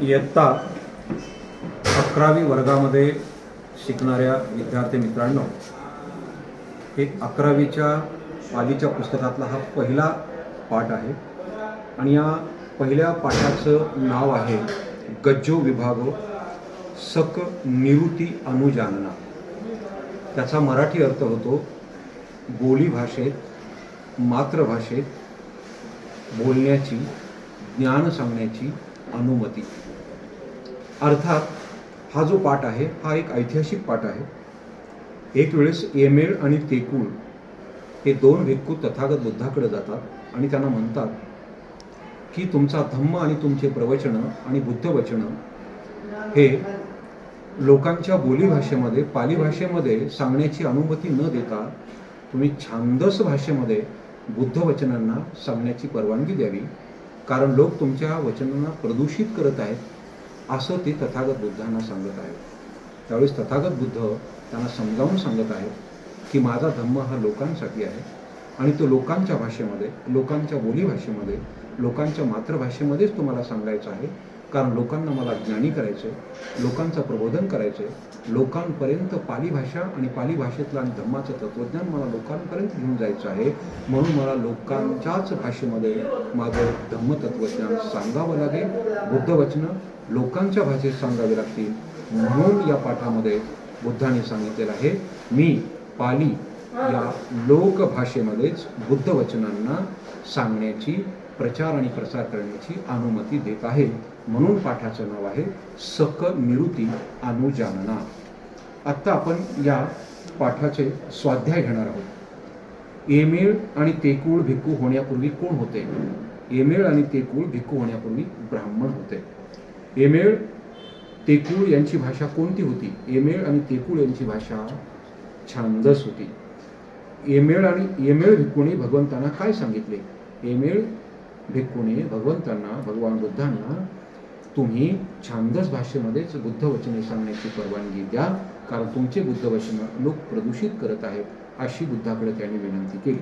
इयत्ता अकरावी वर्गामध्ये शिकणाऱ्या विद्यार्थी मित्रांनो हे अकरावीच्या पालीच्या पुस्तकातला हा पहिला पाठ आहे. आणि या पहिल्या पाठाचं नाव आहे गज्जो विभागो सक निवृत्ती अनुजानना. त्याचा मराठी अर्थ होतो बोली भाषेत मातृभाषेत बोलण्याची ज्ञान सांगण्याची अनुमती. अर्थात हा जो पाठ आहे हा एक ऐतिहासिक पाठ आहे. एक वेळेस येमेळ आणि तेकूळ हे दोन भिक्खू तथागत बुद्धाकडे जातात आणि त्यांना म्हणतात की तुमचा धम्म आणि तुमचे प्रवचनं आणि बुद्धवचनं हे लोकांच्या बोलीभाषेमध्ये पाली भाषेमध्ये सांगण्याची अनुमती न देता तुम्ही छांदस भाषेमध्ये बुद्धवचनांना सांगण्याची परवानगी द्यावी. कारण लोक तुमच्या वचनांना प्रदूषित करत आहेत असं ते तथागत बुद्धांना सांगत आहेत. त्यावेळेस तथागत बुद्ध त्यांना समजावून सांगत आहेत की माझा धम्म हा लोकांसाठी आहे आणि तो लोकांच्या भाषेमध्ये लोकांच्या बोलीभाषेमध्ये लोकांच्या मातृभाषेमध्येच तुम्हाला सांगायचं आहे कारण लोकांना मला ज्ञानी करायचे लोकांचं प्रबोधन करायचे लोकांपर्यंत पाली भाषा आणि पाली भाषेतलं आणि धम्माचं तत्त्वज्ञान मला लोकांपर्यंत घेऊन जायचं आहे. म्हणून मला लोकांच्याच भाषेमध्ये माझं धम्मतत्वज्ञान सांगावं लागेल बुद्धवचनं लोकांच्या भाषेत सांगावी लागतील. म्हणून या पाठामध्ये बुद्धाने सांगितलेलं आहे मी पाली या लोकभाषेमध्येच बुद्धवचनांना सांगण्याची प्रचार आणि प्रसार करण्याची अनुमती देत आहे. म्हणून पाठाचं नाव आहे सक निरुती अनुजानना. आत्ता आपण या पाठाचे स्वाध्याय घेणार आहोत. एमेळ आणि तेकूळ भिक्खू होण्यापूर्वी कोण होते? एमेळ आणि तेकूळ भिक्खू होण्यापूर्वी ब्राह्मण होते. एमेळ तेकूळ यांची भाषा कोणती होती? एमेळ आणि तेकूळ यांची भाषा छांदस होती. एमेळ आणि एमेळ भिक्खूने भगवंतांना काय सांगितले? एमेळ भिक्खूने भगवंतांना भगवान बुद्धांना तुम्ही छानदस भाषेमध्येच बुद्धवचने सांगण्याची परवानगी द्या. कारण तुमचे बुद्ध वचन लोक प्रदूषित करत आहेत अशी बुद्धाकडे त्यांनी विनंती केली.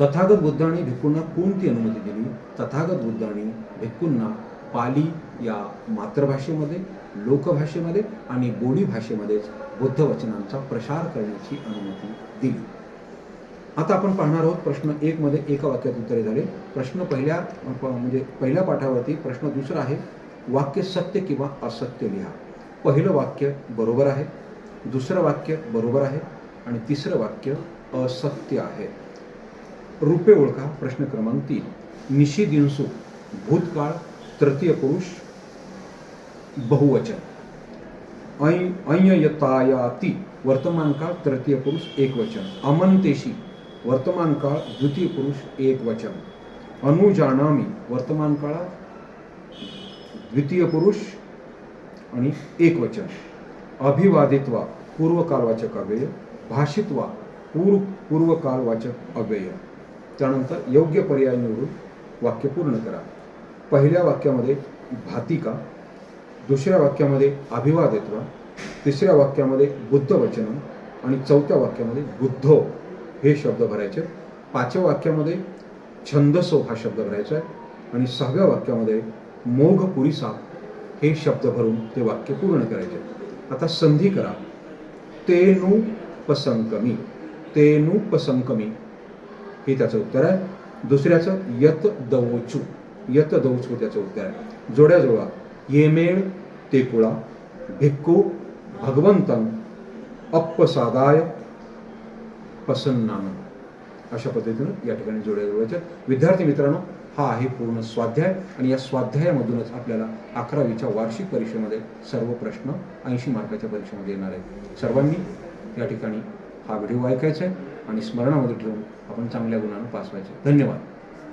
तथागत बुद्धाने भिक्खूंना कोणती अनुमती दिली? तथागत बुद्धाने भिक्खूंना पाली या मातृभाषेमध्ये लोकभाषेमध्ये आणि बोली भाषेमध्येच बुद्धवचनांचा प्रसार करण्याची अनुमती दिली. आता आपण पाहणार आहोत प्रश्न एक मध्ये एका वाक्यात उत्तरे झाले. प्रश्न पहिल्या प- म्हणजे पहिल्या पाठावरती प्रश्न दुसरा आहे वाक्य सत्य किंवा असत्य लिहा. पहिलं वाक्य बरोबर आहे दुसरं वाक्य बरोबर आहे आणि तिसरं वाक्य असत्य आहे. रूपे ओळखा प्रश्न क्रमांक तीन. निशी दिनसू भूतकाळ तृतीय पुरुष बहुवचन. ऐ ऐयतायाती वर्तमान काळ तृतीय पुरुष एकवचन. अमंतेशी वर्तमान काळ द्वितीय पुरुष एक वचन. अनुजानामी वर्तमान काळात द्वितीय पुरुष आणि एक वचन. अभिवादित्वा पूर्वकालवाचक अव्यय. भाषित्वा पूर्व पूर्वकालवाचक अव्यय. त्यानंतर योग्य पर्याय निवडून वाक्य पूर्ण करा. पहिल्या वाक्यामध्ये भातिका दुसऱ्या वाक्यामध्ये अभिवादित्वा तिसऱ्या वाक्यामध्ये बुद्धवचन आणि चौथ्या वाक्यामध्ये बुद्धो. हे शब्द भरायचे. पाचव्या वाक्यामध्ये छंदसो हा शब्द भरायचा आहे. आणि सहाव्या वाक्यामध्ये मोघ पुरीसा हे शब्द भरून ते वाक्य पूर्ण करायचे. आता संधी करा. तेनु पसंकमी. तेनु पसंकमी. हे त्याचं उत्तर आहे. दुसऱ्याचं यत दवोचू. यत दौचू त्याचं उत्तर आहे. जोड्या जोडा येमेळ तेकुळा भिक्खू भगवंतन अप्पसादाय पसन्नानं अशा पद्धतीनं या ठिकाणी जोड्या जोडायच्या. विद्यार्थी मित्रांनो हा आहे पूर्ण स्वाध्याय आणि या स्वाध्यायामधूनच आपल्याला अकरावीच्या वार्षिक परीक्षेमध्ये सर्व प्रश्न ऐंशी मार्काच्या परीक्षेमध्ये येणार आहे सर्वांनी या ठिकाणी हा व्हिडिओ ऐकायचा आहे आणि स्मरणामध्ये ठेवून आपण चांगल्या गुणानं पास व्हायचे धन्यवाद.